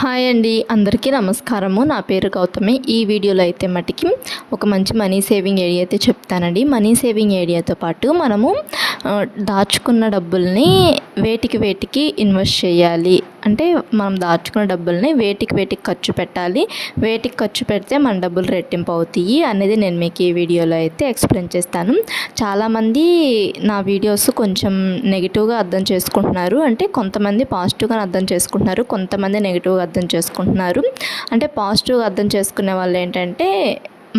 Hi అండి అందరికీ నమస్కారము. నా పేరు గౌతమి. ఈ వీడియోలో అయితే మటుకి ఒక మంచి మనీ సేవింగ్ ఏడియా అయితే చెప్తానండి. మనీ సేవింగ్ ఏడియాతో పాటు మనము దాచుకున్న డబ్బుల్ని వేటికి వేటికి ఇన్వెస్ట్ చేయాలి. అంటే మనం దాచుకున్న డబ్బుల్ని వేటికి వేటికి ఖర్చు పెట్టాలి. వేటికి ఖర్చు పెడితే మన డబ్బులు రెట్టింపు అవుతాయి అనేది నేను మీకు ఈ వీడియోలో అయితే ఎక్స్ప్లెయిన్ చేస్తాను. చాలామంది నా వీడియోస్ కొంచెం నెగిటివ్గా అర్థం చేసుకుంటున్నారు. అంటే కొంతమంది పాజిటివ్గా అర్థం చేసుకుంటున్నారు. కొంతమంది నెగిటివ్గా అర్థం చేసుకుంటున్నారు. అంటే పాజిటివ్గా అర్థం చేసుకునే వాళ్ళు ఏంటంటే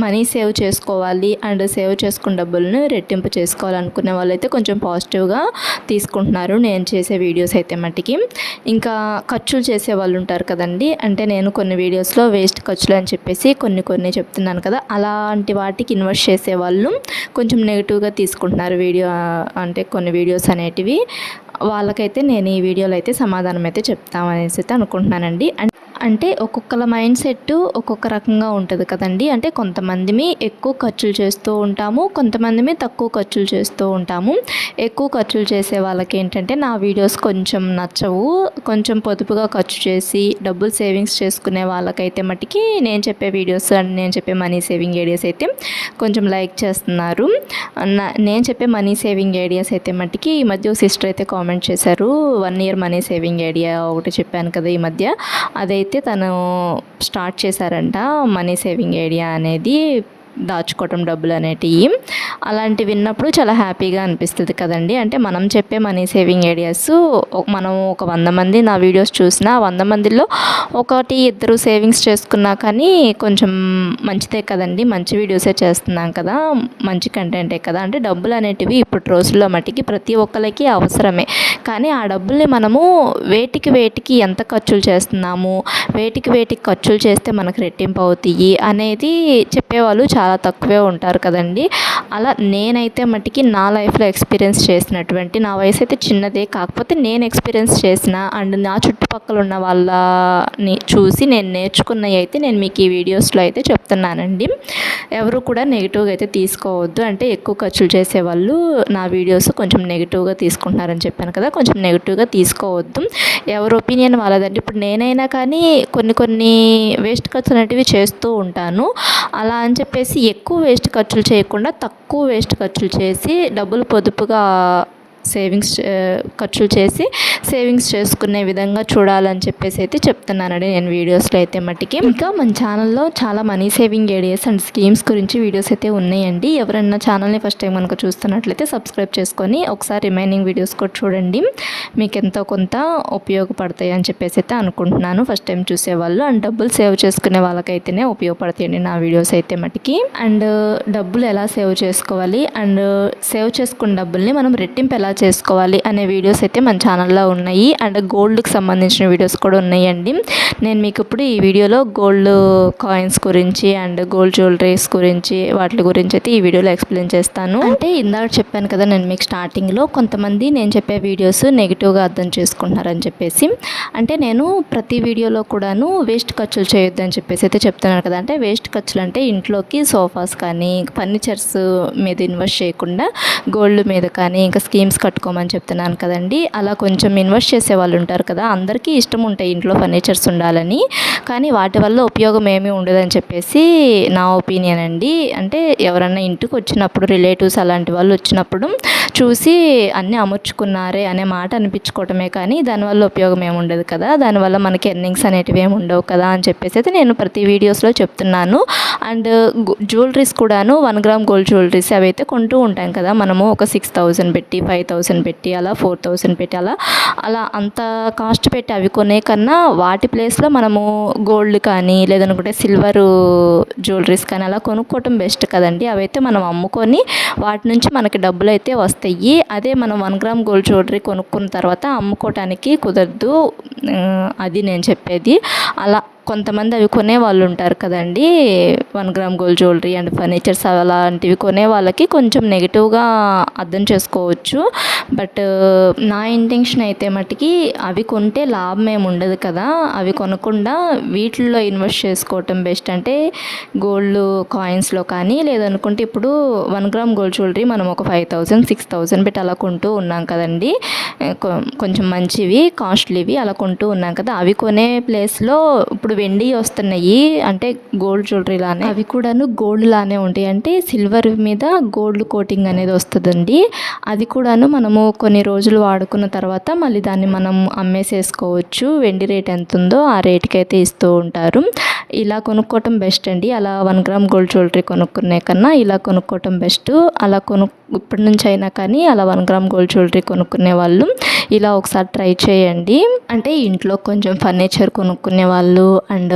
మనీ సేవ్ చేసుకోవాలి అండ్ సేవ్ చేసుకున్న డబ్బులను రెట్టింపు చేసుకోవాలనుకునే వాళ్ళైతే కొంచెం పాజిటివ్గా తీసుకుంటున్నారు. నేను చేసే వీడియోస్ అయితే మట్టికి. ఇంకా ఖర్చులు చేసే వాళ్ళు ఉంటారు కదండి. అంటే నేను కొన్ని వీడియోస్లో వేస్ట్ ఖర్చులు అని చెప్పేసి కొన్ని కొన్ని చెప్తున్నాను కదా. అలాంటి వాటికి ఇన్వెస్ట్ చేసే వాళ్ళు కొంచెం నెగిటివ్గా తీసుకుంటున్నారు వీడియో అంటే కొన్ని వీడియోస్ అనేటివి. వాళ్ళకైతే నేను ఈ వీడియోలో అయితే సమాధానం అయితే చెప్తామనేసి అయితే అనుకుంటున్నానండి. అండ్ అంటే ఒక్కొక్కల మైండ్ సెట్ ఒక్కొక్క రకంగా ఉంటుంది కదండి. అంటే కొంతమందిమి ఎక్కువ ఖర్చులు చేస్తూ ఉంటాము కొంతమందిమి తక్కువ ఖర్చులు చేస్తూ ఉంటాము. ఎక్కువ ఖర్చులు చేసే వాళ్ళకి ఏంటంటే నా వీడియోస్ కొంచెం నచ్చవు. కొంచెం పొదుపుగా ఖర్చు చేసి డబ్బులు సేవింగ్స్ చేసుకునే వాళ్ళకైతే మటుకి నేను చెప్పే వీడియోస్ అండ్ నేను చెప్పే మనీ సేవింగ్ ఐడియాస్ అయితే కొంచెం లైక్ చేస్తున్నారు. నేను చెప్పే మనీ సేవింగ్ ఐడియాస్ అయితే మట్టుకి ఈ మధ్య సిస్టర్ అయితే కామెంట్ చేశారు. One year money saving idea ఒకటి చెప్పాను కదా ఈ మధ్య. అదైతే అయితే తను స్టార్ట్ చేశారంట మనీ సేవింగ్ ఏరియా అనేది దాచుకోవటం డబ్బులు అనేటివి అలాంటివి విన్నప్పుడు చాలా హ్యాపీగా అనిపిస్తుంది కదండి. అంటే మనం చెప్పే మనీ సేవింగ్ ఐడియాస్ మనం ఒక వంద మంది నా వీడియోస్ చూసినా వంద మందిలో ఒకటి ఇద్దరు సేవింగ్స్ చేసుకున్నా కానీ కొంచెం మంచిదే కదండి. మంచి వీడియోసే చేస్తున్నాం కదా. మంచి కంటెంటే కదా. అంటే డబ్బులు అనేటివి ఇప్పుడు రోజుల్లో మట్టికి ప్రతి ఒక్కరికి అవసరమే. కానీ ఆ డబ్బుల్ని మనము వేటికి వేటికి ఎంత ఖర్చులు చేస్తున్నాము వేటికి వేటికి ఖర్చులు చేస్తే మనకు రెట్టింపు అవుతాయి అనేది చెప్పేవాళ్ళు చాలా తక్కువే ఉంటారు కదండి. అలా నేనైతే మట్టికి నా లైఫ్లో ఎక్స్పీరియన్స్ చేసినటువంటి నా వయసు అయితే చిన్నదే కాకపోతే నేను ఎక్స్పీరియన్స్ చేసిన అండ్ నా చుట్టుపక్కల ఉన్న వాళ్ళని చూసి నేను నేర్చుకున్నవి అయితే నేను మీకు ఈ వీడియోస్లో అయితే చెప్తున్నానండి. ఎవరు కూడా నెగిటివ్గా అయితే తీసుకోవద్దు. అంటే ఎక్కువ ఖర్చులు చేసేవాళ్ళు నా వీడియోస్ కొంచెం నెగిటివ్గా తీసుకుంటున్నారని చెప్పాను కదా కొంచెం నెగిటివ్గా తీసుకోవద్దు. ఎవరి ఒపీనియన్ వాళ్ళదండి. ఇప్పుడు నేనైనా కానీ కొన్ని కొన్ని వేస్ట్ ఖర్చులు అనేటివి చేస్తూ ఉంటాను. అలా అని చెప్పేసి ఎక్కువ వేస్ట్ ఖర్చులు చేయకుండా తక్కువ వేస్ట్ ఖర్చులు చేసి డబ్బులు పొదుపుగా సేవింగ్స్ చే- ఖర్చులు చేసి సేవింగ్స్ చేసుకునే విధంగా చూడాలని చెప్పేసి అయితే చెప్తున్నానండి నేను వీడియోస్లో అయితే మట్టికి. ఇంకా మన ఛానల్లో చాలా money saving ideas and schemes గురించి వీడియోస్ అయితే ఉన్నాయండి. ఎవరైనా ఛానల్ని ఫస్ట్ టైం మనకు చూస్తున్నట్లయితే సబ్స్క్రైబ్ చేసుకొని ఒకసారి రిమైనింగ్ వీడియోస్ కూడా చూడండి. మీకు ఎంతో కొంత ఉపయోగపడతాయి అని చెప్పేసి అయితే అనుకుంటున్నాను. ఫస్ట్ టైం చూసేవాళ్ళు అండ్ డబ్బులు సేవ్ చేసుకునే వాళ్ళకైతేనే ఉపయోగపడతాయండి నా వీడియోస్ అయితే మటుకి అండ్ డబ్బులు ఎలా సేవ్ చేసుకోవాలి? అండ్ సేవ్ చేసుకున్న డబ్బుల్ని మనం రెట్టింపు ఎలా చేసుకోవాలి అనే వీడియోస్ అయితే మన ఛానల్లో ఉన్నాయి. అండ్ గోల్డ్కి సంబంధించిన వీడియోస్ కూడా ఉన్నాయండి. నేను మీకు ఇప్పుడు ఈ వీడియోలో గోల్డ్ కాయిన్స్ గురించి అండ్ గోల్డ్ జ్యువెలరీస్ గురించి వాటి గురించి అయితే ఈ వీడియోలో ఎక్స్ప్లెయిన్ చేస్తాను. అంటే ఇందాక చెప్పాను కదా నేను మీకు స్టార్టింగ్లో కొంతమంది నేను చెప్పే వీడియోస్ నెగిటివ్గా అర్థం చేసుకుంటున్నారని చెప్పేసి. అంటే నేను ప్రతి వీడియోలో కూడాను వేస్ట్ ఖర్చులు చేయొద్దని చెప్పేసి అయితే చెప్తున్నాను కదా. అంటే వేస్ట్ ఖర్చులు అంటే ఇంట్లోకి సోఫాస్ కానీ ఫర్నిచర్స్ మీద ఇన్వెస్ట్ చేయకుండా గోల్డ్ మీద కానీ ఇంకా స్కీమ్స్ కట్టుకోమని చెప్తున్నాను కదండి. అలా కొంచెం ఇన్వెస్ట్ చేసే వాళ్ళు ఉంటారు కదా అందరికీ ఇష్టం ఉంటాయి ఇంట్లో ఫర్నిచర్స్ ఉండాలని. కానీ వాటి వల్ల ఉపయోగం ఏమీ ఉండదని చెప్పేసి నా ఒపీనియన్ అండి. అంటే ఎవరన్నా ఇంటికి వచ్చినప్పుడు రిలేటివ్స్ అలాంటి వాళ్ళు వచ్చినప్పుడు చూసి అన్నీ అమర్చుకున్నారే అనే మాట అనిపించుకోవటమే కానీ దానివల్ల ఉపయోగం ఏమి ఉండదు కదా. దానివల్ల మనకి ఎర్నింగ్స్ అనేటివి ఏమి ఉండవు కదా అని చెప్పేసి అయితే నేను ప్రతి వీడియోస్లో చెప్తున్నాను. అండ్ జ్యువెలరీస్ కూడాను వన్ గ్రామ్ గోల్డ్ జ్యువెలరీస్ అవి అయితే కొంటూ ఉంటాం కదా మనము ఒక సిక్స్ థౌజండ్ పెట్టి ఫైవ్ థౌసండ్ పెట్టి అలా ఫోర్ థౌసండ్ పెట్టి అలా అలా అంత కాస్ట్ పెట్టి అవి కొనే కన్నా వాటి ప్లేస్లో మనము గోల్డ్ కానీ లేదనుకుంటే సిల్వర్ జ్యువెలరీస్ కానీ అలా కొనుక్కోవటం బెస్ట్ కదండి. అవైతే మనం అమ్ముకొని వాటి నుంచి మనకి డబ్బులు అయితే వస్తాయి. అదే మనం వన్ గ్రామ్ గోల్డ్ జ్యువెలరీ కొనుక్కున్న తర్వాత అమ్ముకోవటానికి కుదరదు. అది నేను చెప్పేది. అలా కొంతమంది అవి కొనే వాళ్ళు ఉంటారు కదండి. One gram gold jewellery and furnitures అలాంటివి కొనే వాళ్ళకి కొంచెం నెగిటివ్గా అర్థం చేసుకోవచ్చు. బట్ నా ఇంటెన్షన్ అయితే మట్టుకి అవి కొంటే లాభం ఏమి ఉండదు కదా. అవి కొనకుండా వీటిల్లో ఇన్వెస్ట్ చేసుకోవటం బెస్ట్. అంటే గోల్డ్ కాయిన్స్లో కానీ లేదనుకుంటే ఇప్పుడు వన్ గ్రామ్ గోల్డ్ జ్యువెలరీ మనం ఒక ఫైవ్ థౌజండ్ సిక్స్ థౌజండ్ పెట్టి అలా కొంటూ ఉన్నాం కదండి. కొంచెం మంచివి కాస్ట్లీవి అలా కొంటూ ఉన్నాం కదా. అవి కొనే ప్లేస్లో ఇప్పుడు వెండి వస్తున్నాయి. అంటే గోల్డ్ జ్యువెలరీ లానే. అవి కూడాను గోల్డ్ లానే ఉంటాయి. అంటే సిల్వర్ మీద గోల్డ్ కోటింగ్ అనేది వస్తుందండి. అది కూడాను మనము కొన్ని రోజులు వాడుకున్న తర్వాత మళ్ళీ దాన్ని మనం అమ్మేసేసుకోవచ్చు. వెండి రేట్ ఎంత ఉందో ఆ రేట్కి అయితే ఇస్తూ ఉంటారు. ఇలా కొనుక్కోవటం బెస్ట్ అండి. అలా వన్ గ్రామ్ గోల్డ్ జ్యువెలరీ కొనుక్కునే కన్నా ఇలా కొనుక్కోవటం బెస్ట్ అలా కొను ఇప్పటి నుంచి అయినా కానీ అలా వన్ గ్రామ్ గోల్డ్ జ్యువెలరీ కొనుక్కునే వాళ్ళు ఇలా ఒకసారి ట్రై చేయండి. అంటే ఇంట్లో కొంచెం ఫర్నిచర్ కొనుక్కునే వాళ్ళు అండ్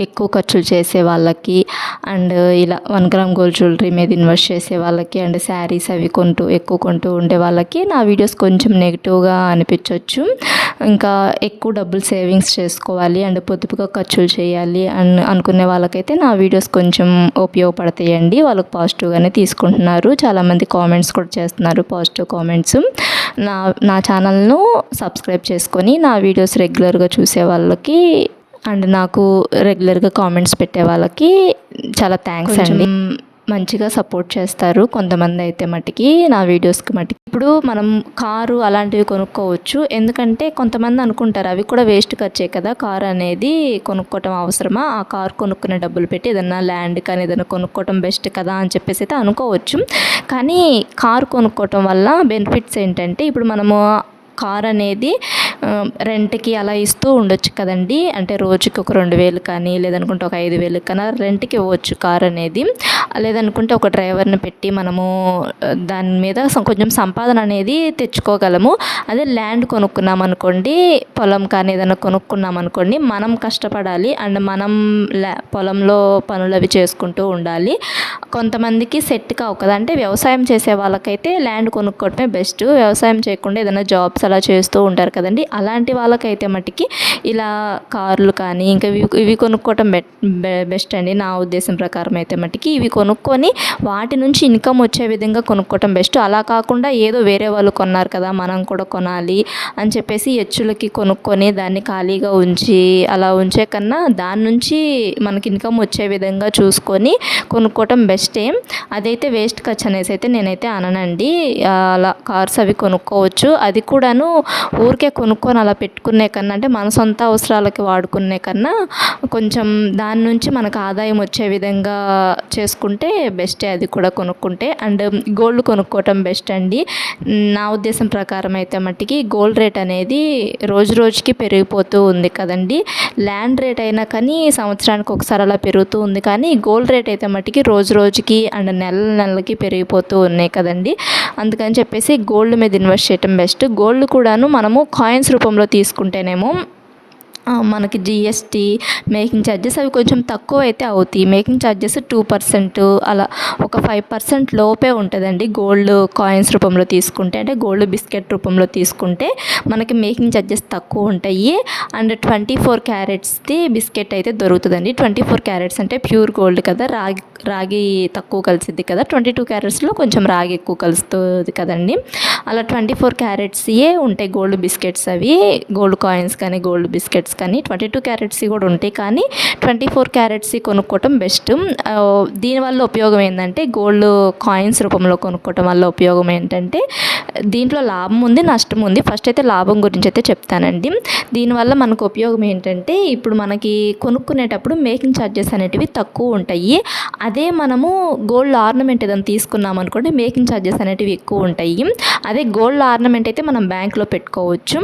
ఎక్కువ ఖర్చులు చేసే వాళ్ళకి అండ్ ఇలా వన్ గ్రామ్ గోల్డ్ జ్యువెలరీ మీద ఇన్వెస్ట్ చేసే వాళ్ళకి అండ్ శారీస్ అవి కొంటూ ఎక్కువ కొంటూ ఉండే వాళ్ళకి నా వీడియోస్ కొంచెం నెగిటివ్గా అనిపించవచ్చు ఇంకా ఎక్కువ డబ్బులు సేవింగ్స్ చేసుకోవాలి అండ్ పొదుపుగా ఖర్చులు చేయాలి అని అనుకునే వాళ్ళకైతే నా వీడియోస్ కొంచెం ఉపయోగపడతాయండి. వాళ్ళకి పాజిటివ్గానే తీసుకుంటున్నారు. చాలామంది కామెంట్స్ కూడా చేస్తున్నారు పాజిటివ్ కామెంట్స్. నా నా ఛానల్ను సబ్స్క్రైబ్ చేసుకొని నా వీడియోస్ రెగ్యులర్గా చూసే వాళ్ళకి అండ్ నాకు రెగ్యులర్గా కామెంట్స్ పెట్టే వాళ్ళకి చాలా థ్యాంక్స్ అండి. మంచిగా సపోర్ట్ చేస్తారు కొంతమంది అయితే మట్టుకి నా వీడియోస్కి మట్టుకి ఇప్పుడు మనం కారు అలాంటివి కొనుక్కోవచ్చు. ఎందుకంటే కొంతమంది అనుకుంటారు అవి కూడా వేస్ట్ ఖర్చే కదా. కారు అనేది కొనుక్కోవటం అవసరమా? ఆ కారు కొనుక్కునే డబ్బులు పెట్టి ఏదన్నా ల్యాండ్ కానీ ఏదైనా కొనుక్కోవటం బెస్ట్ కదా అని చెప్పేసి అయితే అనుకోవచ్చు. కానీ కారు కొనుక్కోవటం వల్ల బెనిఫిట్స్ ఏంటంటే ఇప్పుడు మనము కార్ అనేది రెంట్కి అలా ఇస్తూ ఉండొచ్చు కదండి. అంటే రోజుకి ఒక రెండు వేలు కానీ లేదనుకుంటే ఒక ఐదు వేలు కానీ రెంట్కి ఇవ్వచ్చు కార్ అనేది. లేదనుకుంటే ఒక డ్రైవర్ని పెట్టి మనము దాని మీద కొంచెం సంపాదన అనేది తెచ్చుకోగలము. అదే ల్యాండ్ కొనుక్కున్నాం అనుకోండి పొలం కానీ ఏదైనా కొనుక్కున్నాం అనుకోండి మనం కష్టపడాలి. అండ్ మనం ల్యా పొలంలో పనులు అవి చేసుకుంటూ ఉండాలి. కొంతమందికి సెట్ కావు కదా. అంటే వ్యవసాయం చేసే వాళ్ళకైతే ల్యాండ్ కొనుక్కోవటమే బెస్ట్. వ్యవసాయం చేయకుండా ఏదైనా జాబ్స్ అలా చేస్తూ ఉంటారు కదండి. అలాంటి వాళ్ళకైతే మట్టికి ఇలా కార్లు కానీ ఇంకా ఇవి ఇవి కొనుక్కోవటం బెట్ బెస్ట్ అండి. నా ఉద్దేశం ప్రకారం అయితే మట్టుకి ఇవి కొనుక్కొని వాటి నుంచి ఇన్కమ్ వచ్చే విధంగా కొనుక్కోవటం బెస్ట్. అలా కాకుండా ఏదో వేరే వాళ్ళు కొన్నారు కదా మనం కూడా కొనాలి అని చెప్పేసి ఎచ్చులకి కొనుక్కొని దాన్ని ఖాళీగా ఉంచి అలా ఉంచే కన్నా దాని నుంచి మనకి ఇన్కమ్ వచ్చే విధంగా చూసుకొని కొనుక్కోవటం బెస్ట్ ఏం. అదైతే వేస్ట్ ఖర్చు అనేసి అయితే నేనైతే అననండి. అలా కార్స్ అవి కొనుక్కోవచ్చు. అది కూడా తను ఊరికే కొనుక్కొని అలా పెట్టుకునే కన్నా అంటే మన సొంత అవసరాలకి వాడుకునే కన్నా కొంచెం దాని నుంచి మనకు ఆదాయం వచ్చే విధంగా చేసుకుంటే బెస్టే అది కూడా కొనుక్కుంటే. అండ్ గోల్డ్ కొనుక్కోవటం బెస్ట్ అండి. నా ఉద్దేశం ప్రకారం అయితే మట్టికి గోల్డ్ రేట్ అనేది రోజు రోజుకి పెరిగిపోతూ ఉంది కదండి. ల్యాండ్ రేట్ అయినా కానీ సంవత్సరానికి ఒకసారి అలా పెరుగుతూ ఉంది కానీ గోల్డ్ రేట్ అయితే మట్టికి రోజు రోజుకి అండ్ నెల నెలకి పెరిగిపోతూ ఉన్నాయి కదండి. అందుకని చెప్పేసి గోల్డ్ మీద ఇన్వెస్ట్ చేయటం బెస్ట్. గోల్డ్ కూడాను మనము కాయిన్స్ రూపంలో తీసుకుంటేనేమో మనకి జిఎస్టీ మేకింగ్ ఛార్జెస్ అవి కొంచెం తక్కువ అయితే అవుతాయి. మేకింగ్ ఛార్జెస్ టూ పర్సెంట్ అలా ఒక ఫైవ్ పర్సెంట్ లోపే ఉంటుందండి. గోల్డ్ కాయిన్స్ రూపంలో తీసుకుంటే అంటే గోల్డ్ బిస్కెట్ రూపంలో తీసుకుంటే మనకి మేకింగ్ ఛార్జెస్ తక్కువ ఉంటాయి. అండ్ ట్వంటీ ఫోర్ క్యారెట్స్ది బిస్కెట్ అయితే దొరుకుతుందండి. ట్వంటీ ఫోర్ క్యారెట్స్ అంటే ప్యూర్ గోల్డ్ కదా రాగి రాగి తక్కువ కలిసిద్ది కదా. ట్వంటీ టూ క్యారెట్స్లో కొంచెం రాగి ఎక్కువ కలుస్తుంది కదండి. అలా ట్వంటీ ఫోర్ క్యారెట్స్యే ఉంటాయి గోల్డ్ బిస్కెట్స్ అవి. గోల్డ్ కాయిన్స్ కానీ గోల్డ్ బిస్కెట్స్ కానీ ట్వంటీ టూ క్యారెట్స్ కూడా ఉంటాయి. కానీ ట్వంటీ ఫోర్ క్యారెట్స్ కొనుక్కోవటం బెస్ట్. దీనివల్ల ఉపయోగం ఏంటంటే గోల్డ్ కాయిన్స్ రూపంలో కొనుక్కోవటం వల్ల ఉపయోగం ఏంటంటే దీంట్లో లాభం ఉంది నష్టం ఉంది. ఫస్ట్ అయితే లాభం గురించి అయితే చెప్తానండి. దీనివల్ల మనకు ఉపయోగం ఏంటంటే ఇప్పుడు మనకి కొనుక్కునేటప్పుడు మేకింగ్ ఛార్జెస్ అనేటివి తక్కువ ఉంటాయి. అదే మనము గోల్డ్ ఆర్నమెంట్ ఏదైనా తీసుకున్నాం అనుకోండి మేకింగ్ ఛార్జెస్ అనేటివి ఎక్కువ ఉంటాయి. అదే గోల్డ్ ఆర్నమెంట్ అయితే మనం బ్యాంక్లో పెట్టుకోవచ్చు.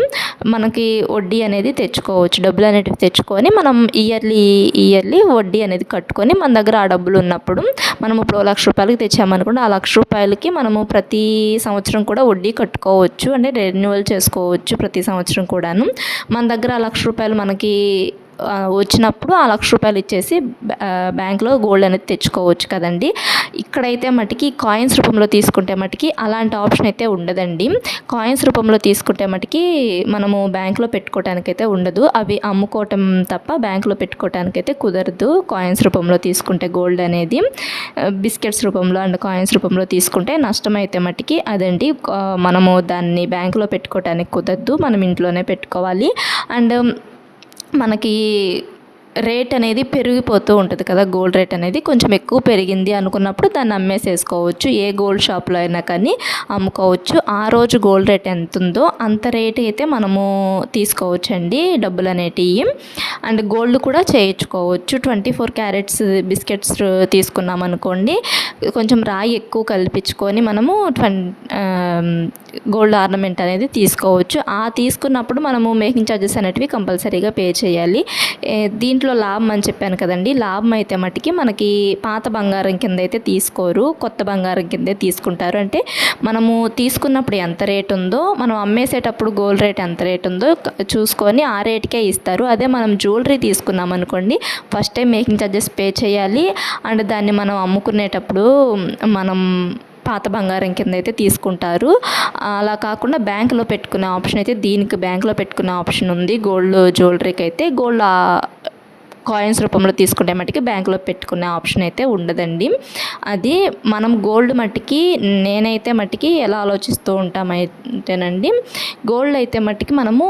మనకి వడ్డీ అనేది తెచ్చుకోవచ్చు. డబ్బులు అనేటివి తెచ్చుకొని మనం ఇయర్లీ ఇయర్లీ వడ్డీ అనేది కట్టుకొని మన దగ్గర ఆ డబ్బులు ఉన్నప్పుడు మనం ఇప్పుడు లక్ష రూపాయలకి తెచ్చామనుకోండి ఆ లక్ష రూపాయలకి మనము ప్రతి సంవత్సరం కూడా వడ్డీ కట్టుకోవచ్చు అంటే రెన్యువల్ చేసుకోవచ్చు ప్రతి సంవత్సరం కూడాను. మన దగ్గర ఆ లక్ష రూపాయలు మనకి వచ్చినప్పుడు ఆ లక్ష రూపాయలు ఇచ్చేసి బ్యాంక్లో గోల్డ్ అనేది తెచ్చుకోవచ్చు కదండి. ఇక్కడైతే మటుకి కాయిన్స్ రూపంలో తీసుకుంటే మటుకి అలాంటి ఆప్షన్ అయితే ఉండదండి. కాయిన్స్ రూపంలో తీసుకుంటే మటుకి మనము బ్యాంక్లో పెట్టుకోవటానికైతే ఉండదు. అవి అమ్ముకోవటం తప్ప బ్యాంక్లో పెట్టుకోవటానికైతే కుదరదు కాయిన్స్ రూపంలో తీసుకుంటే గోల్డ్ అనేది. బిస్కెట్స్ రూపంలో అండ్ కాయిన్స్ రూపంలో తీసుకుంటే నష్టం అయితే మటుకి అదండి. మనము దాన్ని బ్యాంకులో పెట్టుకోవటానికి కుదరదు. మనం ఇంట్లోనే పెట్టుకోవాలి. అండ్ మనకి రేట్ అనేది పెరిగిపోతూ ఉంటుంది కదా గోల్డ్ రేట్ అనేది కొంచెం ఎక్కువ పెరిగింది అనుకున్నప్పుడు దాన్ని అమ్మేసేసుకోవచ్చు. ఏ గోల్డ్ షాప్లో అయినా కానీ అమ్ముకోవచ్చు. ఆ రోజు గోల్డ్ రేట్ ఎంత ఉందో అంత రేట్ అయితే మనము తీసుకోవచ్చు అండి డబ్బులు అనేటివి. అండ్ గోల్డ్ కూడా చేయించుకోవచ్చు. ట్వంటీ ఫోర్ క్యారెట్స్ బిస్కెట్స్ తీసుకున్నాం అనుకోండి కొంచెం రాయి ఎక్కువ కల్పించుకొని మనము ట్వం గోల్డ్ ఆర్నమెంట్ అనేది తీసుకోవచ్చు. ఆ తీసుకున్నప్పుడు మనము మేకింగ్ ఛార్జెస్ అనేటివి కంపల్సరీగా పే చేయాలి. దీంట్లో లాభం అని చెప్పాను కదండి. లాభం అయితే మట్టుకి మనకి పాత బంగారం కింద అయితే తీసుకోరు కొత్త బంగారం కిందే తీసుకుంటారు. అంటే మనము తీసుకున్నప్పుడు ఎంత రేట్ ఉందో మనం అమ్మేసేటప్పుడు గోల్డ్ రేట్ ఎంత రేట్ ఉందో చూసుకొని ఆ రేట్కే ఇస్తారు. అదే మనం జ్యువెలరీ తీసుకున్నాం అనుకోండి first time making charges pay చేయాలి. అండ్ దాన్ని మనం అమ్ముకునేటప్పుడు మనం పాత బంగారం కింద అయితే తీసుకుంటారు అలా కాకుండా బ్యాంకులో పెట్టుకునే ఆప్షన్ అయితే దీనికి బ్యాంకులో పెట్టుకునే ఆప్షన్ ఉంది. గోల్డ్ జ్యువెలరీకి అయితే గోల్డ్ కాయిన్స్ రూపంలో తీసుకుంటే మట్టుకి బ్యాంకులో పెట్టుకునే ఆప్షన్ అయితే ఉండదండి. అది మనం గోల్డ్ మట్టికి నేనైతే మట్టికి ఎలా ఆలోచిస్తూ ఉంటామైతేనండి గోల్డ్ అయితే మట్టికి మనము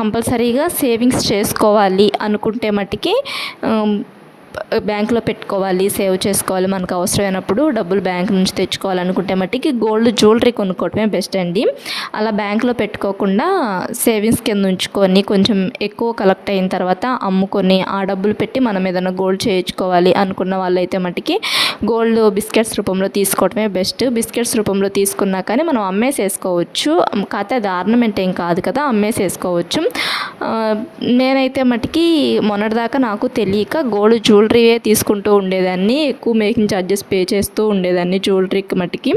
కంపల్సరీగా సేవింగ్స్ చేసుకోవాలి అనుకుంటే మట్టికి బ్యాంకులో పెట్టుకోవాలి సేవ్ చేసుకోవాలి మనకు అవసరమైనప్పుడు డబ్బులు బ్యాంక్ నుంచి తెచ్చుకోవాలనుకుంటే మట్టికి గోల్డ్ జ్యువెలరీ కొనుక్కోవటమే బెస్ట్ అండి. అలా బ్యాంకులో పెట్టుకోకుండా సేవింగ్స్ కింద ఉంచుకొని కొంచెం ఎక్కువ కలెక్ట్ అయిన తర్వాత అమ్ముకొని ఆ డబ్బులు పెట్టి మనం ఏదైనా గోల్డ్ చేయించుకోవాలి అనుకున్న వాళ్ళైతే మట్టికి గోల్డ్ బిస్కెట్స్ రూపంలో తీసుకోవటమే బెస్ట్. బిస్కెట్స్ రూపంలో తీసుకున్నా కానీ మనం అమ్మేసేసుకోవచ్చు. కాకపోతే అది ఆర్నమెంట్ ఏం కాదు కదా అమ్మేసేసుకోవచ్చు. నేనైతే మటుకి మొన్నటిదాకా నాకు తెలియక గోల్డ్ జ్యువెలరీ జ్యువెలరీయే తీసుకుంటూ ఉండేదాన్ని ఎక్కువ మేకింగ్ ఛార్జెస్ పే చేస్తూ ఉండేదాన్ని జ్యువెలరీకి మట్టికి.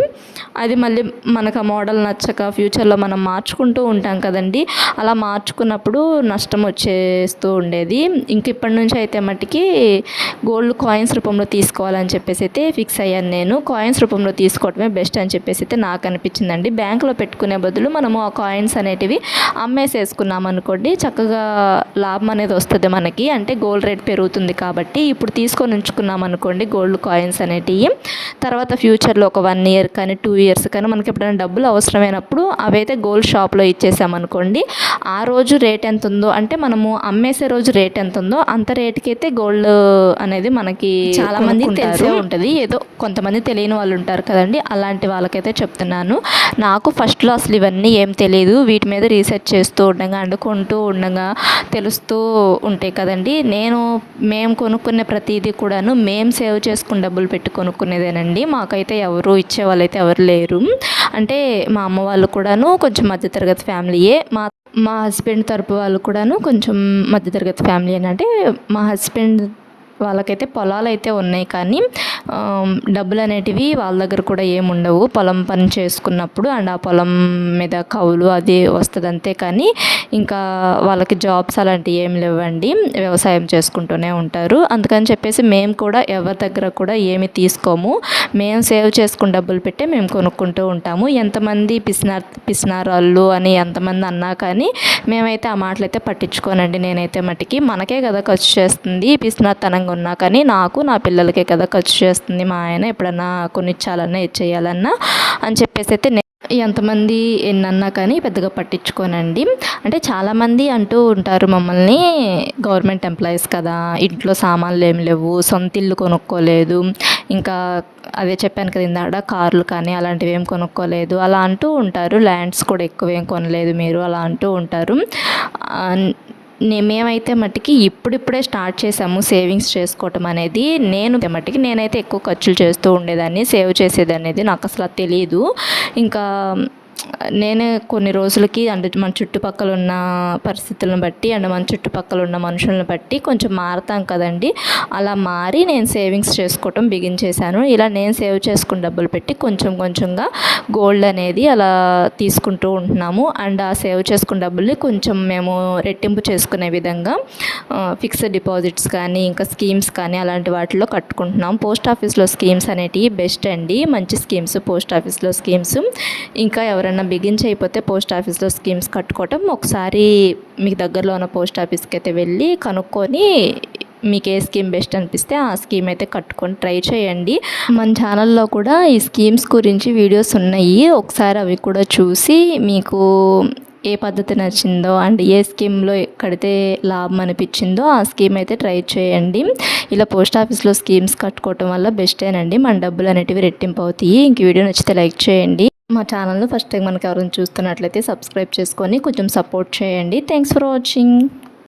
అది మళ్ళీ మనకు ఆ మోడల్ నచ్చక ఫ్యూచర్లో మనం మార్చుకుంటూ ఉంటాం కదండి. అలా మార్చుకున్నప్పుడు నష్టం వచ్చేస్తూ ఉండేది. ఇంక ఇప్పటి నుంచి అయితే మట్టికి గోల్డ్ కాయిన్స్ రూపంలో తీసుకోవాలని చెప్పేసి అయితే ఫిక్స్ అయ్యాను నేను. కాయిన్స్ రూపంలో తీసుకోవడమే బెస్ట్ అని చెప్పేసి అయితే నాకు అనిపించిందండి. బ్యాంకులో పెట్టుకునే బదులు మనము ఆ కాయిన్స్ అనేటివి అమ్మేసేసుకున్నాం అనుకోండి చక్కగా లాభం అనేది వస్తుంది మనకి. అంటే గోల్డ్ రేట్ పెరుగుతుంది కాబట్టి ఇప్పుడు తీసుకొని ఉంచుకున్నాం అనుకోండి గోల్డ్ కాయిన్స్ అనేటివి. తర్వాత ఫ్యూచర్లో ఒక వన్ ఇయర్ కానీ టూ ఇయర్స్ కానీ మనకి ఎప్పుడైనా డబ్బులు అవసరమైనప్పుడు అవైతే గోల్డ్ షాప్లో ఇచ్చేసామనుకోండి ఆ రోజు రేట్ ఎంత ఉందో అంటే మనము అమ్మేసే రోజు రేట్ ఎంత ఉందో అంత రేట్కి అయితే గోల్డ్ అనేది మనకి చాలా మంది తెలిసే ఉంటుంది. ఏదో కొంతమంది తెలియని వాళ్ళు ఉంటారు కదండి అలాంటి వాళ్ళకైతే చెప్తున్నాను. నాకు ఫస్ట్లో అసలు ఇవన్నీ ఏం తెలియదు వీటి మీద రీసెర్చ్ చేస్తూ ఉండగా అండుకుంటూ ఉండగా తెలుస్తూ ఉంటాయి కదండి. నేను మేము కొనుక్కునే ప్రతిదీ కూడాను మేము సేవ్ చేసుకుని డబ్బులు పెట్టి కొనుక్కునేదేనండి. మాకైతే ఎవరు ఇచ్చే వాళ్ళైతే ఎవరు లేరు. అంటే మా అమ్మ వాళ్ళు కూడాను కొంచెం మధ్యతరగతి ఫ్యామిలీయే. మా మా హస్బెండ్ తరపు వాళ్ళు కూడాను కొంచెం మధ్యతరగతి ఫ్యామిలీ అని అంటే మా హస్బెండ్ వాళ్ళకైతే పొలాలు అయితే ఉన్నాయి. కానీ డబ్బులు అనేటివి వాళ్ళ దగ్గర కూడా ఏమి ఉండవు. పొలం పని చేసుకున్నప్పుడు అండ్ ఆ పొలం మీద కవులు అది వస్తుంది అంతే కానీ ఇంకా వాళ్ళకి జాబ్స్ అలాంటివి ఏం లేవండి. వ్యవసాయం చేసుకుంటూనే ఉంటారు. అందుకని చెప్పేసి మేము కూడా ఎవరి దగ్గర కూడా ఏమి తీసుకోము. మేము సేవ్ చేసుకుని డబ్బులు పెట్టే మేము కొనుక్కుంటూ ఉంటాము. ఎంతమంది పిసినార్ పిసినారాళ్ళు అని ఎంతమంది అన్నా కానీ మేమైతే ఆ మాటలు అయితే పట్టించుకోనండి నేనైతే మట్టికి మనకే కదా ఖర్చు చేస్తుంది పిసినార్తనంగా ఉన్నా కానీ నాకు నా పిల్లలకే కదా ఖర్చు చేస్తుంది మా ఆయన. ఎప్పుడన్నా కొనిచ్చాలన్నా ఇచ్చేయాలన్నా అని చెప్పేసి అయితే నేను ఎంతమంది ఎన్నన్నా కానీ పెద్దగా పట్టించుకోనండి. అంటే చాలామంది అంటూ ఉంటారు మమ్మల్ని గవర్నమెంట్ ఎంప్లాయీస్ కదా ఇంట్లో సామాన్లు ఏమి లేవు సొంత ఇల్లు కొనుక్కోలేదు ఇంకా అదే చెప్పాను కదా ఇందాడ కార్లు కానీ అలాంటివి ఏం కొనుక్కోలేదు. అలా అంటూ ఉంటారు. ల్యాండ్స్ కూడా ఎక్కువ ఏం కొనలేదు మీరు అలా అంటూ ఉంటారు. మేమైతే మట్టికి ఇప్పుడిప్పుడే స్టార్ట్ చేసాము సేవింగ్స్ చేసుకోవటం అనేది. నేను మట్టికి నేనైతే ఎక్కువ ఖర్చులు చేస్తూ ఉండేదాన్ని సేవ్ చేసేది అనేది నాకు అసలు తెలియదు ఇంకా నేను కొన్ని రోజులకి అంటే మన చుట్టుపక్కల ఉన్న పరిస్థితులను బట్టి అండ్ మన చుట్టుపక్కల ఉన్న మనుషులను బట్టి కొంచెం మారతాం కదండి. అలా మారి నేను సేవింగ్స్ చేసుకోవటం బిగించేశాను ఇలా నేను సేవ్ చేసుకున్న డబ్బులు పెట్టి కొంచెం కొంచెంగా గోల్డ్ అనేది అలా తీసుకుంటూ ఉంటున్నాము. అండ్ ఆ సేవ్ చేసుకున్న డబ్బుల్ని కొంచెం మేము రెట్టింపు చేసుకునే విధంగా ఫిక్స్డ్ డిపాజిట్స్ కానీ ఇంకా స్కీమ్స్ కానీ అలాంటి వాటిలో కట్టుకుంటున్నాం. పోస్ట్ ఆఫీస్లో స్కీమ్స్ అనేటివి బెస్ట్ అండి. మంచి స్కీమ్స్ పోస్ట్ ఆఫీస్లో స్కీమ్స్. ఇంకా ఎవరైనా బిగిన్ అయిపోతే పోస్ట్ ఆఫీస్లో స్కీమ్స్ కట్టుకోవటం ఒకసారి మీకు దగ్గరలో ఉన్న పోస్ట్ ఆఫీస్కి అయితే వెళ్ళి కనుక్కొని మీకు ఏ స్కీమ్ బెస్ట్ అనిపిస్తే ఆ స్కీమ్ అయితే కట్టుకొని ట్రై చేయండి. మన ఛానల్లో కూడా ఈ స్కీమ్స్ గురించి వీడియోస్ ఉన్నాయి. ఒకసారి అవి కూడా చూసి మీకు ఏ పద్ధతి నచ్చిందో అండ్ ఏ స్కీమ్లో కడితే లాభం అనిపించిందో ఆ స్కీమ్ అయితే ట్రై చేయండి. ఇలా పోస్ట్ ఆఫీస్లో స్కీమ్స్ కట్టుకోవటం వల్ల బెస్టేనండి మన డబ్బులు అనేటివి రెట్టింపు అవుతాయి. ఇంక వీడియో నచ్చితే లైక్ చేయండి. మా ఛానల్ను ఫస్ట్ టైం మనకి ఎవరైనా చూస్తున్నట్లయితే సబ్స్క్రైబ్ చేసుకొని కొంచెం సపోర్ట్ చేయండి. Thanks for watching.